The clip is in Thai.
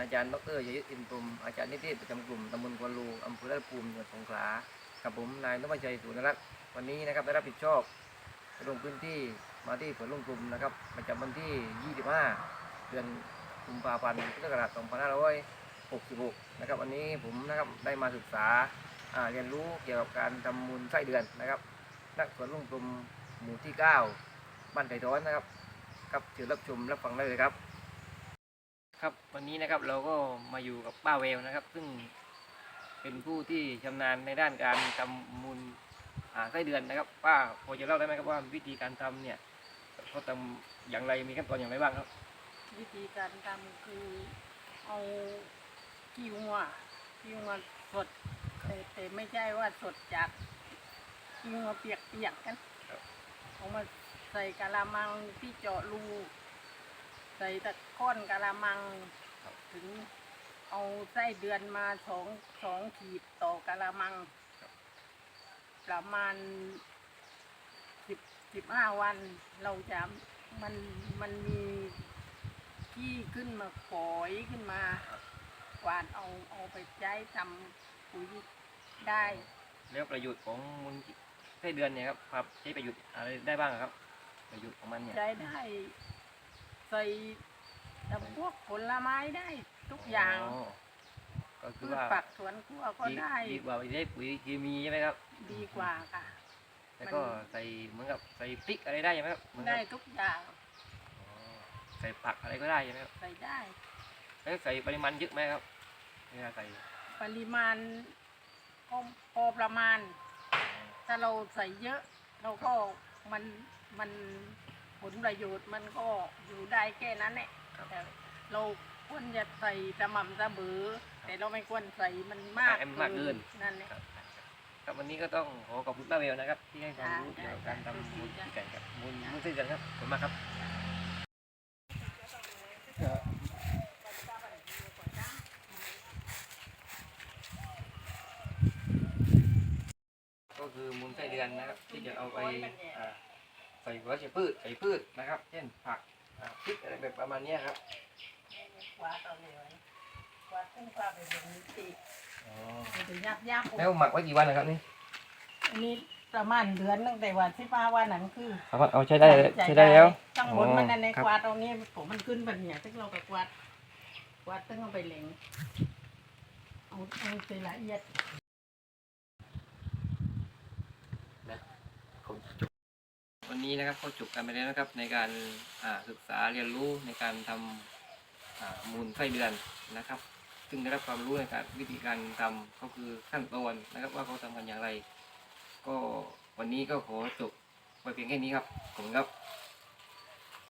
อาจารย์ดรยยุทธอินทรมอาจารย์นิติประจำกลุ่มตำบลกวนลูอำเภอลาดภูมิจังหวัดสงขลากับผมนายนพชัยสุนรัตน์วันนี้นะครับได้รับผิดชอบลงพื้นที่มาที่สวนลุงกลุ่มนะครับประจำวันที่ 25 เดือนกุมภาพันธ์พุทธศักราช2566 นะครับวันนี้ผมนะครับได้มาศึกษาอ่าเรียนรู้เกี่ยวกับการทำมูลไส้เดือนนะครับนักสวนลุงกลุ่มหมู่ที่ 9 บ้านไถ่ท้อนนะครับครับเชิญรับชมรับฟังได้เลยครับ ครับวันนี้นะครับเราก็มาอยู่กับป้าเวลนะครับ ซึ่งเป็นผู้ที่ชำนาญในด้านการทำมูลอ่าไส้เดือนนะครับ ป้าพอจะเล่าได้ไหมครับว่าวิธีการทำเนี่ยเขาทำอย่างไรมีขั้นตอนอย่างไรบ้างครับ วิธีการทำคือเอากิ้วมากิ้วมาสดแต่แต่ไม่ใช่ว่าสดจากกิ้วมาเปียกๆกันครับเอามาใส่กะละมังที่เจาะรู ใส่ตะก้อนกะละมังถึงเอาไส้เดือนมาสองสองขีดต่อกะละมังประมาณสิบสิบห้าวันเราจะมันมันมีขี้ขึ้นมาฝอยขึ้นมากวาดเอาเอาไปใช้ทำปุ๋ยได้ แล้วประโยชน์ของมูลไส้เดือนเนี่ยครับครับใช้ประโยชน์อะไรได้บ้างครับ ประโยชน์ของมันเนี่ย ใช้ได้ ใส่แต่พวกผลไม้ได้ทุกอย่างก็คืพือชว่าผักสวนครัวก็ดีได้ ดีกว่าไปใช้ปุ๋ยเคมีใช่ไหมครับ ดีกว่าค่ะ แล้วก็ใส่เหมือนกับใส่พริกอะไรได้ใช่ไหมครับเหมือนกับได้ทุกอย่างอ๋อใส่ผักอะไรก็ได้ใช่ไหมครับใส่ได้ แล้วใส่ปริมาณเยอะไหมครับเวลาใส่ปริมาณก็พอประมาณ ถ้าเราใส่เยอะ เราก็มันมันผ ลประโยชน์มันก็อยู่ได้แค่นั้นแหละแต่เราควรจะใส่สม่ำเสมอแต่เราไม่ควรใส่มันมากอะให้มันมากเกินนั่นแหละครับครับวันนี้ก็ต้องขอขอบคุณป้าเวลนะครับ ที่ให้ความรู้จ้ะเกี่ยวกับการจ้ะทำมูลจ้ะไก่ครับมูลมูลไส้เดือนครับขอบคุณมากครับก็คือมูลไส้เดือนนะครับ ที่จะเอาไปอ่า ใส่วัชพืชใส่พืชนะครับ เช่นผักอ่าพริกอะไรแบบประมาณเนี้ยครับกวาดเอาเลยกวาดขึ้นกวาดไปแบบนี้ตีอ๋อจะยับยับแล้วหมักไว้กี่วันนะครับนี่อันนี้ประมาณเดือนตั้งแต่วันที่ป้าว่านั้นคือสามารถเอาใช้ได้ใช้ได้แล้วตั้งบนมันนั่นในครับกวาดตรงนี้ผมมันขึ้นแบบเนี้ยซึ่งเราก็กวาดกวาดตึ้งเอาไปเหลงเอาเอาใจละเอียด วันนี้นะครับก็จบกันไปแล้วนะครับในการศึกษาเรียนรู้ในการทำอ่ามูลไส้เดือนนะครับ ซึ่งได้รับความรู้ในการวิธีการทำก็คือขั้นตอนนะครับ ว่าเขาทำกันอย่างไร ก็วันนี้ก็ขอจบไปเพียงแค่นี้ครับ ขอบคุณครับ